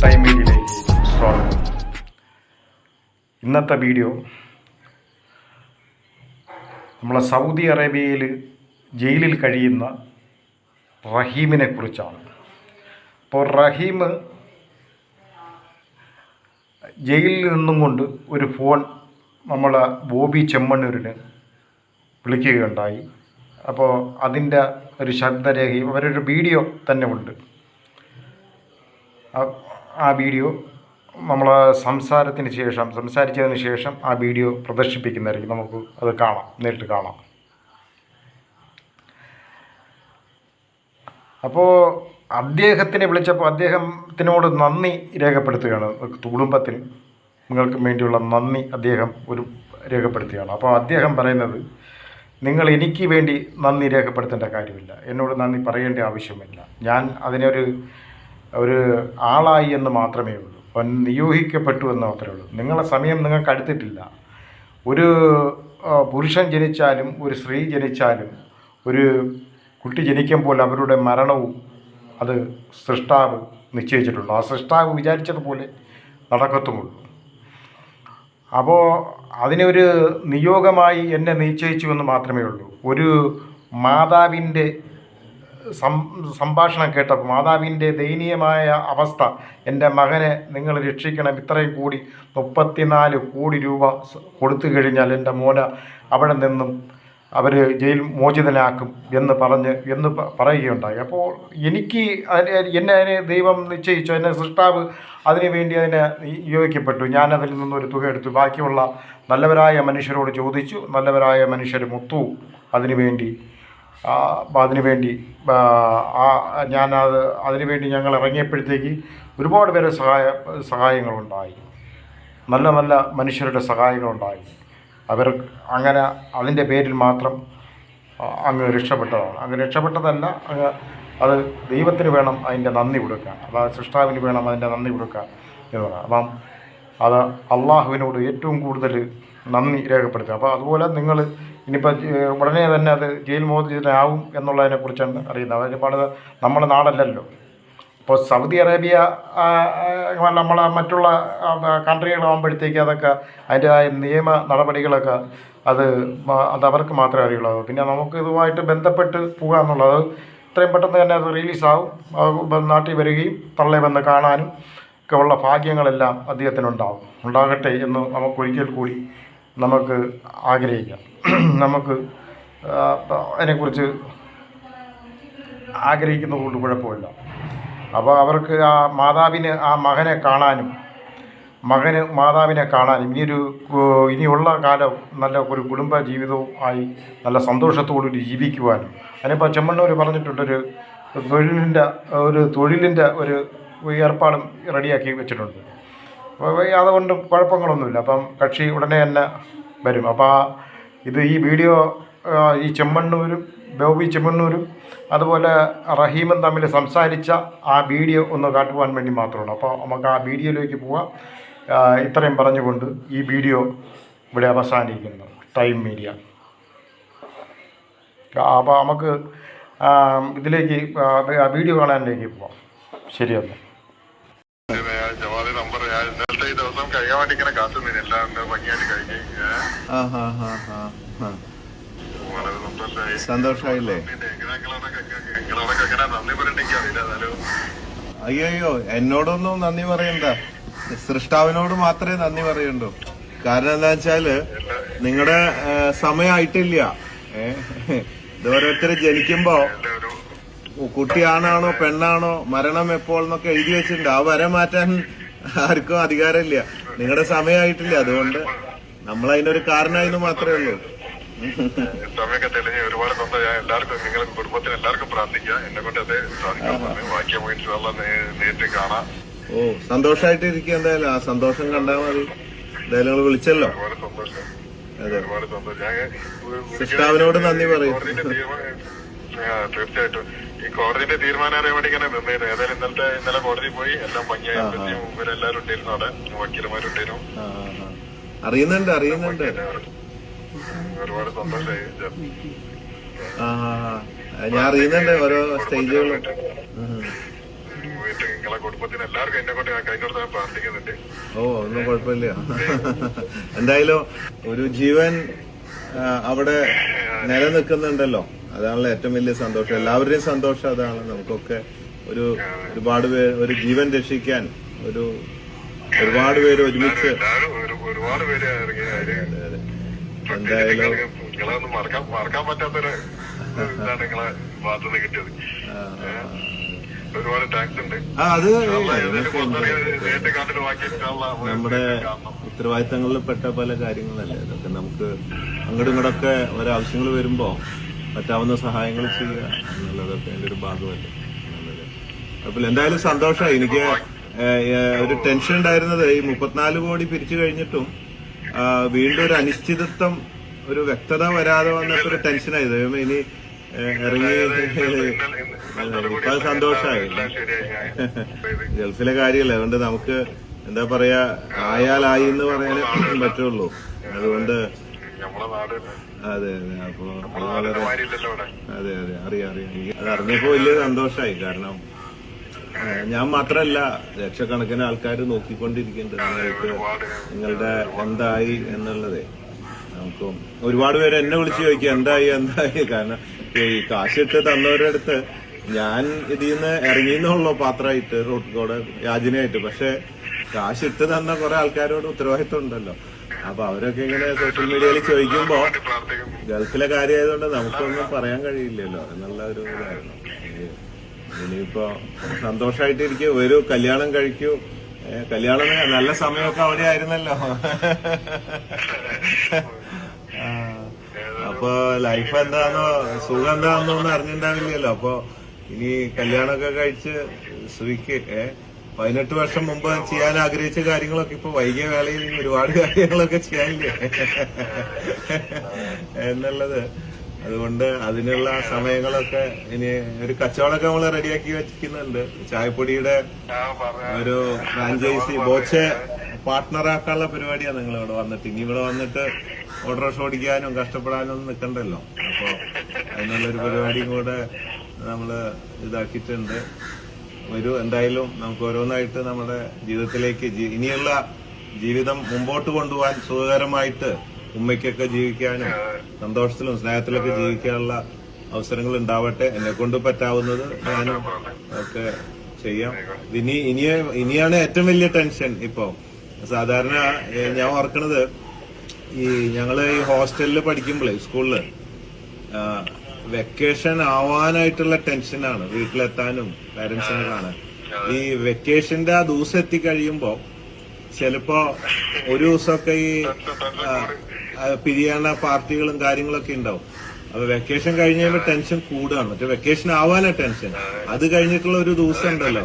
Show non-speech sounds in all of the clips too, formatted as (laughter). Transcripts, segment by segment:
Time മീഡിയയിലേക്ക് സ്വാഗതം ഇന്നത്തെ വീഡിയോ നമ്മളെ സൗദി അറേബ്യയിൽ ജയിലിൽ കഴിയുന്ന റഹീമിനെ കുറിച്ചാണ്. അപ്പോൾ റഹീം ജയിലിൽ നിന്നും കൊണ്ട് ഒരു ഫോൺ നമ്മളെ ബോബി ചെമ്മണ്ണൂരിന് വിളിക്കുകയുണ്ടായി. അപ്പോൾ അതിന്റെ ഒരു ശബ്ദരേഖയും അവരൊരു വീഡിയോ തന്നെ ഉണ്ട്. ആ- വീഡിയോ നമ്മൾ സംസാരത്തിന് ശേഷം സംസാരിച്ചതിന് ശേഷം ആ വീഡിയോ പ്രദർശിപ്പിക്കുന്നതായിരിക്കും. നമുക്ക് അത് കാണാം നേരിട്ട് കാണാം. അപ്പോൾ അദ്ദേഹത്തിനെ വിളിച്ചപ്പോൾ അദ്ദേഹത്തിനോട് നന്ദി രേഖപ്പെടുത്തുകയാണ് കുടുംബത്തിന്. നിങ്ങൾക്ക് വേണ്ടിയുള്ള നന്ദി അദ്ദേഹം ഒരു രേഖപ്പെടുത്തുകയാണ്. അപ്പോൾ അദ്ദേഹം പറയുന്നത് നിങ്ങൾ എനിക്ക് വേണ്ടി നന്ദി രേഖപ്പെടുത്തേണ്ട കാര്യമില്ല. എന്നോട് നന്ദി പറയേണ്ട ആവശ്യമില്ല. ഞാൻ അതിനൊരു ഒരു ആളായി എന്ന് മാത്രമേ ഉള്ളൂ. അവൻ നിയോഗിക്കപ്പെട്ടു എന്ന് മാത്രമേ ഉള്ളൂ. നിങ്ങളെ സമയം നിങ്ങൾക്ക് അടുത്തിട്ടില്ല. ഒരു പുരുഷൻ ജനിച്ചാലും ഒരു സ്ത്രീ ജനിച്ചാലും ഒരു കുട്ടി ജനിക്കുമ്പോൾ അവരുടെ മരണവും അത് സൃഷ്ടാവ് നിശ്ചയിച്ചിട്ടുണ്ട് ആ സൃഷ്ടാവ് വിചാരിച്ചതുപോലെ നടക്കത്തുമുള്ളൂ. അപ്പോൾ അതിനൊരു നിയോഗമായി എന്നെ നിശ്ചയിച്ചു എന്ന് മാത്രമേ ഉള്ളൂ. ഒരു മാതാവിന്റെ സംഭാഷണം കേട്ടപ്പോൾ മാതാവിന്റെ ദയനീയമായ അവസ്ഥ എന്റെ മകനെ നിങ്ങൾ രക്ഷിക്കണം. ഇത്രയും കൂടി മുപ്പത്തിനാല് കോടി രൂപ കൊടുത്തു കഴിഞ്ഞാൽ എന്റെ മോനെ അവിടെ നിന്നും അവർ ജയിൽ മോചിതനാക്കും എന്ന് പറഞ്ഞ് എന്ന് പറയുകയുണ്ടായി. അപ്പോൾ എനിക്ക് എന്നെ അതിനെ ദൈവം നിശ്ചയിച്ചു. എന്നെ സൃഷ്ടാവ് അതിനു വേണ്ടി അതിനെ നിയോഗിക്കപ്പെട്ടു ഞാൻ നിന്നൊരു തുക എടുത്തു. ബാക്കിയുള്ള നല്ലവരായ മനുഷ്യരോട് ചോദിച്ചു. നല്ലവരായ മനുഷ്യർ മുത്തു അതിനു വേണ്ടി അതിനു വേണ്ടി ഞാനത് അതിനു വേണ്ടി ഞങ്ങൾ ഇറങ്ങിയപ്പോഴത്തേക്ക് ഒരുപാട് പേരെ സഹായ സഹായങ്ങളുണ്ടായി. നല്ല നല്ല മനുഷ്യരുടെ സഹായങ്ങളുണ്ടായി. അവർ അങ്ങനെ അതിന്റെ പേരിൽ മാത്രം അങ്ങ് രക്ഷപ്പെട്ടതാണ്. അങ്ങ് രക്ഷപ്പെട്ടതല്ല അങ്ങ് അത് ദൈവത്തിന് വേണം അതിന്റെ നന്ദി കൊടുക്കാൻ. അതായത് സൃഷ്ടാവിന് വേണം അതിന്റെ നന്ദി കൊടുക്കാൻ എന്ന് പറയാം അപ്പം അത് അള്ളാഹുവിനോട് ഏറ്റവും കൂടുതൽ നന്ദി രേഖപ്പെടുത്തുക. അപ്പോൾ അതുപോലെ നിങ്ങൾ ഇനിയിപ്പോൾ ഉടനെ തന്നെ അത് ജയിൽ മോചിതനാവും എന്നുള്ളതിനെ കുറിച്ചാണ് അറിയുന്നത്. അതായത് പല നമ്മുടെ നാടല്ലല്ലോ. ഇപ്പോൾ സൗദി അറേബ്യ നമ്മളെ മറ്റുള്ള കൺട്രികളാകുമ്പോഴത്തേക്ക് അതൊക്കെ അതിന്റെതായ നിയമ നടപടികളൊക്കെ അത് അത് അവർക്ക് മാത്രമേ അറിയുള്ളൂ പിന്നെ നമുക്ക് ഇതുമായിട്ട് ബന്ധപ്പെട്ട് പോകുക എന്നുള്ളത് ഇത്രയും പെട്ടെന്ന് തന്നെ അത് റിലീസാവും. നാട്ടിൽ വരികയും തള്ളെ വന്ന് കാണാനും ഒക്കെ ഉള്ള ഭാഗ്യങ്ങളെല്ലാം അദ്ദേഹത്തിനുണ്ടാവും. ഉണ്ടാകട്ടെ എന്ന് നമുക്കൊരിക്കൽ കൂടി നമുക്ക് ആഗ്രഹിക്കാം. നമുക്ക് അതിനെക്കുറിച്ച് ആഗ്രഹിക്കുന്ന കൊണ്ട് കുഴപ്പമില്ല. അപ്പോൾ അവർക്ക് ആ മാതാവിന് ആ മകനെ കാണാനും മകന് മാതാവിനെ കാണാനും ഇനിയൊരു ഇനിയുള്ള കാലം നല്ല ഒരു കുടുംബ ജീവിതവും ആയി നല്ല സന്തോഷത്തോടുകൂടി ജീവിക്കുവാനും. അതിനിപ്പോൾ ചെമ്മണ്ണൂർ പറഞ്ഞിട്ടുണ്ടൊരു തൊഴിലിന്റെ ഒരു തൊഴിലിന്റെ ഒരു ഏർപ്പാടും റെഡിയാക്കി വെച്ചിട്ടുണ്ട്. അതുകൊണ്ട് കുഴപ്പങ്ങളൊന്നുമില്ല. അപ്പം കക്ഷി ഉടനെ തന്നെ വരും. അപ്പോൾ ആ ഇത് ഈ വീഡിയോ ഈ ചെമ്മണ്ണൂരും ബോബി ചെമ്മണ്ണൂരും അതുപോലെ റഹീമും തമ്മിൽ സംസാരിച്ച ആ വീഡിയോ ഒന്ന് കാട്ടുവാൻ വേണ്ടി മാത്രമാണ്. അപ്പോൾ നമുക്ക് ആ വീഡിയോയിലേക്ക് പോവാം. ഇത്രയും പറഞ്ഞുകൊണ്ട് ഈ വീഡിയോ ഇവിടെ അവസാനിക്കുന്നു. Time media. അപ്പോൾ നമുക്ക് ഇതിലേക്ക് ആ വീഡിയോ കാണാനിലേക്ക് പോവാം. ശരിയല്ലേ ജവാദി നമ്പർ ഞാൻ ഇന്നലത്തെ ഈ കഴിയാൻ വേണ്ടി ഇങ്ങനെ കാത്തു നിന്ന് എല്ലാം ഭംഗിയായിട്ട് കഴിഞ്ഞ് അയ്യോ എന്നോടൊന്നും നന്ദി പറയണ്ട. സൃഷ്ടാവിനോട് മാത്രമേ നന്ദി പറയണ്ടു. കാരണം എന്താ വെച്ചാൽ നിങ്ങളുടെ സമയമായിട്ടില്ല ഇത് ഓരോരുത്തർ ജനിക്കുമ്പോ കുട്ടിയാണാണോ പെണ്ണാണോ മരണം എപ്പോൾ എന്നൊക്കെ എഴുതി വെച്ചിട്ടുണ്ട്. ആ വരെ മാറ്റാൻ ആർക്കും അധികാരമില്ല. നിങ്ങളുടെ സമയമായിട്ടില്ല അതുകൊണ്ട് നമ്മൾ അതിനൊരു കാരണമായിരുന്നു മാത്രമേ ഉള്ളൂ. സമയമൊക്കെ തെളിഞ്ഞ് ഒരുപാട് നന്ദി. ഞാൻ എല്ലാവർക്കും നിങ്ങളുടെ കുടുംബത്തിന് എല്ലാവർക്കും പ്രാർത്ഥിക്കാം എന്നെ കൊണ്ട് അതെ ബാക്കി പോയിട്ടുള്ള നേരിട്ട് കാണാം. ഓ സന്തോഷമായിട്ട് ഇരിക്കുക എന്തായാലും. ആ സന്തോഷം കണ്ടാൽ മതി. എന്തായാലും നിങ്ങൾ വിളിച്ചല്ലോ. സൃഷ്ടാവിനോട് നന്ദി പറയും. തീർച്ചയായിട്ടും. ഈ കോടതിന്റെ തീരുമാനം അറിയാൻ വേണ്ടി ഇങ്ങനെ നിന്നിരുന്നു. ഏതായാലും ഇന്നലത്തെ ഇന്നലെ കോടതി പോയി. എല്ലാം ഭംഗിയായി ഇവരെല്ലാരും ഉണ്ടായിരുന്നു അവിടെ. വക്കീലന്മാരുണ്ടായിരുന്നു. അറിയുന്നുണ്ട് അറിയുന്നുണ്ട്. ഒരുപാട് സന്തോഷമായി. ഞാൻ അറിയുന്നുണ്ട് ഓരോ സ്റ്റേജുകളും. നിങ്ങളെ കുടുംബത്തിന് എല്ലാവർക്കും എന്നെ കൊണ്ട് കഴിഞ്ഞോട് ഞാൻ പ്രാർത്ഥിക്കുന്നുണ്ട്. ഓ ഒന്നും കുഴപ്പമില്ല. എന്തായാലും ഒരു ജീവൻ അവിടെ നിലനിൽക്കുന്നുണ്ടല്ലോ. അതാണല്ലോ ഏറ്റവും വലിയ സന്തോഷം. എല്ലാവരുടെയും സന്തോഷം അതാണ്. നമുക്കൊക്കെ ഒരു ഒരുപാട് പേര് ഒരു ജീവൻ രക്ഷിക്കാൻ ഒരു ഒരുപാട് പേര് ഒരുമിച്ച്. ഒരുപാട് പേര്. എന്തായാലും മറക്കാൻ പറ്റാത്തൊരു ഇതാണ് നിങ്ങളെ ഭാഗത്തുനിന്ന് കിട്ടിയത്. ഒരുപാട് താങ്ക്സ് ഉണ്ട്. അത് നമ്മുടെ ഉത്തരവാദിത്തങ്ങളിൽ പെട്ട പല കാര്യങ്ങളല്ലേ. അതൊക്കെ നമുക്ക് അങ്ങോട്ടും ഇങ്ങോട്ടൊക്കെ ഓരോ ആവശ്യങ്ങൾ വരുമ്പോൾ പറ്റാവുന്ന സഹായങ്ങൾ ചെയ്യുക എന്നുള്ളതൊക്കെ എന്റെ ഒരു ഭാഗമല്ലേ. അപ്പോൾ എന്തായാലും സന്തോഷമായി എനിക്ക് ഒരു ടെൻഷൻ ഉണ്ടായിരുന്നത് ഈ മുപ്പത്തിനാല് കോടി പിരിച്ചു കഴിഞ്ഞിട്ടും വീണ്ടും ഒരു അനിശ്ചിതത്വം ഒരു വ്യക്തത വരാതെ വന്നിട്ട് ഒരു ടെൻഷനായി. ഇനി ഇറങ്ങി ഇപ്പം സന്തോഷമായി. ഗൾഫിലെ കാര്യമല്ല? അതുകൊണ്ട് നമുക്ക് എന്താ പറയാ ആയാലായി എന്ന് പറയാനേ പറ്റുള്ളൂ. അതുകൊണ്ട് അതെ അതെ. അപ്പൊ അത് വളരെ അതെ അതെ. അറിയാം അറിയാം. അത് അറിഞ്ഞപ്പോ വലിയ സന്തോഷമായി കാരണം ഞാൻ മാത്രല്ല ലക്ഷക്കണക്കിന് ആൾക്കാർ നോക്കിക്കൊണ്ടിരിക്കുന്നുണ്ട്. നിങ്ങൾക്ക് നിങ്ങളുടെ എന്തായി എന്നുള്ളതേ. നമുക്ക് ഒരുപാട് പേര് എന്നെ വിളിച്ച് ചോദിക്കുക എന്തായി എന്തായി? കാരണം ഈ കാശിട്ട് തന്നവരുടെ അടുത്ത് ഞാൻ ഇതിൽ നിന്ന് ഇറങ്ങിയെന്നുള്ളൂ പാത്രമായിട്ട് റോട്ടിലൂടെ യാചനയായിട്ട്. പക്ഷെ കാശിട്ട് തന്ന കുറെ ആൾക്കാരോട് ഉത്തരവാദിത്വം ഉണ്ടല്ലോ. അപ്പൊ അവരൊക്കെ ഇങ്ങനെ സോഷ്യൽ മീഡിയയിൽ ചോദിക്കുമ്പോ ഗൾഫിലെ കാര്യമായതുകൊണ്ട് നമുക്കൊന്നും പറയാൻ കഴിയില്ലല്ലോ. എന്നുള്ള ഒരു ഇതായിരുന്നു. ഇനിയിപ്പോ സന്തോഷമായിട്ടിരിക്കും ഒരു കല്യാണം കഴിക്കൂ. കല്യാണം നല്ല സമയമൊക്കെ അവിടെ ആയിരുന്നല്ലോ. അപ്പൊ ലൈഫ് എന്താന്നോ സുഖം എന്താണെന്നോ ഒന്നും അറിഞ്ഞിട്ടുണ്ടാവില്ലല്ലോ. അപ്പൊ ഇനി കല്യാണമൊക്കെ കഴിച്ച് സുഖിക്ക് ഏ? പതിനെട്ട് വർഷം മുമ്പ് ചെയ്യാൻ ആഗ്രഹിച്ച കാര്യങ്ങളൊക്കെ ഇപ്പൊ വൈകിയ വേളയിൽ ഒരുപാട് കാര്യങ്ങളൊക്കെ ചെയ്യാനില്ലേ? എന്നുള്ളത്. അതുകൊണ്ട് അതിനുള്ള സമയങ്ങളൊക്കെ ഇനി ഒരു കച്ചവടമൊക്കെ നമ്മൾ റെഡിയാക്കി വെച്ചിരിക്കുന്നുണ്ട്. ചായപ്പൊടിയുടെ ഒരു ഫ്രാഞ്ചൈസി ബോച്ചെ പാർട്ട്ണറാക്കാനുള്ള പരിപാടിയാണ് നിങ്ങൾ ഇവിടെ വന്നിട്ട്. ഇനി ഇവിടെ വന്നിട്ട് ഓട്ടോറിക്ഷ ഓടിക്കാനും കഷ്ടപ്പെടാനും ഒന്നും നിൽക്കണ്ടല്ലോ അപ്പൊ അതിനുള്ളൊരു പരിപാടിയും കൂടെ നമ്മൾ ഇതാക്കിയിട്ടുണ്ട്. ഒരു എന്തായാലും നമുക്ക് ഓരോന്നായിട്ട് നമ്മുടെ ജീവിതത്തിലേക്ക് ഇനിയുള്ള ജീവിതം മുമ്പോട്ട് കൊണ്ടുപോകാൻ സുഖകരമായിട്ട് ഉമ്മയ്ക്കൊക്കെ ജീവിക്കാനും സന്തോഷത്തിലും സ്നേഹത്തിലൊക്കെ ജീവിക്കാനുള്ള അവസരങ്ങൾ ഉണ്ടാവട്ടെ. എന്നെ കൊണ്ട് പറ്റാവുന്നത് ഞാനും ഒക്കെ ചെയ്യാം. ഇനി ഇനി ഇനിയാണ് ഏറ്റവും വലിയ ടെൻഷൻ ഇപ്പൊ. സാധാരണ ഞാൻ ഓർക്കണത് ഈ ഞങ്ങൾ ഈ ഹോസ്റ്റലിൽ പഠിക്കുമ്പോഴേ സ്കൂളിൽ വെക്കേഷൻ ആവാനായിട്ടുള്ള ടെൻഷനാണ് വീട്ടിലെത്താനും പാരന്റ്സിനെ കാണാൻ. ഈ വെക്കേഷന്റെ ആ ദിവസം എത്തിക്കഴിയുമ്പോ ചിലപ്പോ ഒരു ദിവസമൊക്കെ ഈ പിരിയാണ പാർട്ടികളും കാര്യങ്ങളൊക്കെ ഉണ്ടാവും. അപ്പൊ വെക്കേഷൻ കഴിഞ്ഞ് ടെൻഷൻ കൂടുകയാണ്. മറ്റേ വെക്കേഷൻ ആവാനാ ടെൻഷൻ അത് കഴിഞ്ഞിട്ടുള്ള ഒരു ദിവസം ഉണ്ടല്ലോ.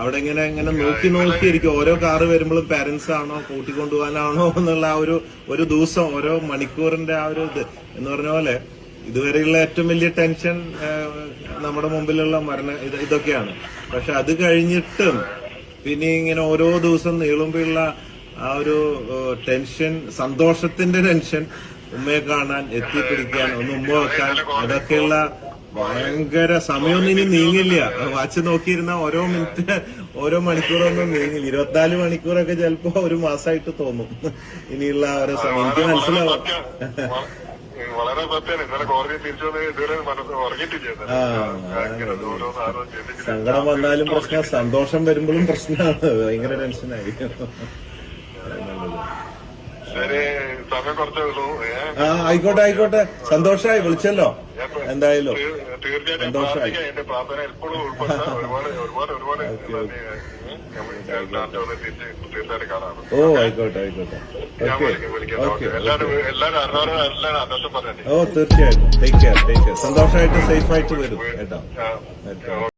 അവിടെ ഇങ്ങനെ ഇങ്ങനെ നോക്കി നോക്കിയിരിക്കും ഓരോ കാറ് വരുമ്പോഴും പാരന്റ്സ് ആണോ കൂട്ടിക്കൊണ്ടുപോകാനാണോ എന്നുള്ള ആ ഒരു ഒരു ദിവസം ഓരോ മണിക്കൂറിന്റെ ആ ഒരു ഇത്. എന്ന് പറഞ്ഞ പോലെ ഇതുവരെയുള്ള ഏറ്റവും വലിയ ടെൻഷൻ നമ്മുടെ മുമ്പിലുള്ള മരണ ഇതൊക്കെയാണ്. പക്ഷെ അത് കഴിഞ്ഞിട്ടും പിന്നെ ഇങ്ങനെ ഓരോ ദിവസം നീളുമ്പോഴുള്ള ആ ഒരു ടെൻഷൻ സന്തോഷത്തിന്റെ ടെൻഷൻ ഉമ്മയെ കാണാൻ എത്തിപ്പിടിക്കാൻ ഒന്ന് ഉമ്മ വെക്കാൻ അതൊക്കെയുള്ള ഭയങ്കര സമയമൊന്നും ഇനി നീങ്ങില്ല. വാച്ച് നോക്കിയിരുന്ന ഓരോ മിനിറ്റ് ഓരോ മണിക്കൂറൊന്നും നീങ്ങില്ല ഇരുപത്തിനാല് മണിക്കൂറൊക്കെ ചിലപ്പോ ഒരു മാസമായിട്ട് തോന്നും. ഇനിയുള്ള ഓരോ സമയം. എനിക്ക് മനസ്സിലാവും. വളരെ സത്യമാണ് ഇന്നലെ കോടതി തിരിച്ചു വന്ന് ഇതുവരെ മനസ്സ് ഉറങ്ങിയിട്ടില്ല സങ്കടം വന്നാലും പ്രശ്ന സന്തോഷം വരുമ്പോഴും പ്രശ്നമാണ്. ഭയങ്കര ടെൻഷനായി ശരി സമയം കുറച്ചേ ഉള്ളൂ. ആ ആയിക്കോട്ടെ ആയിക്കോട്ടെ. സന്തോഷമായി വിളിച്ചല്ലോ. എന്തായാലും. തീർച്ചയായിട്ടും. പ്രാർത്ഥിക്കാം. എന്റെ പ്രാർത്ഥന എപ്പോഴും (laughs) ഒരുപാട് ഒരുപാട് ഒരുപാട് ഓ ആയിക്കോട്ടെ ആയിക്കോട്ടെ. ഓ തീർച്ചയായിട്ടും. ടേക്ക് കെയർ ടേക്ക് കെയർ സന്തോഷമായിട്ട് സേഫ് ആയിട്ട് വരും. കേട്ടോ.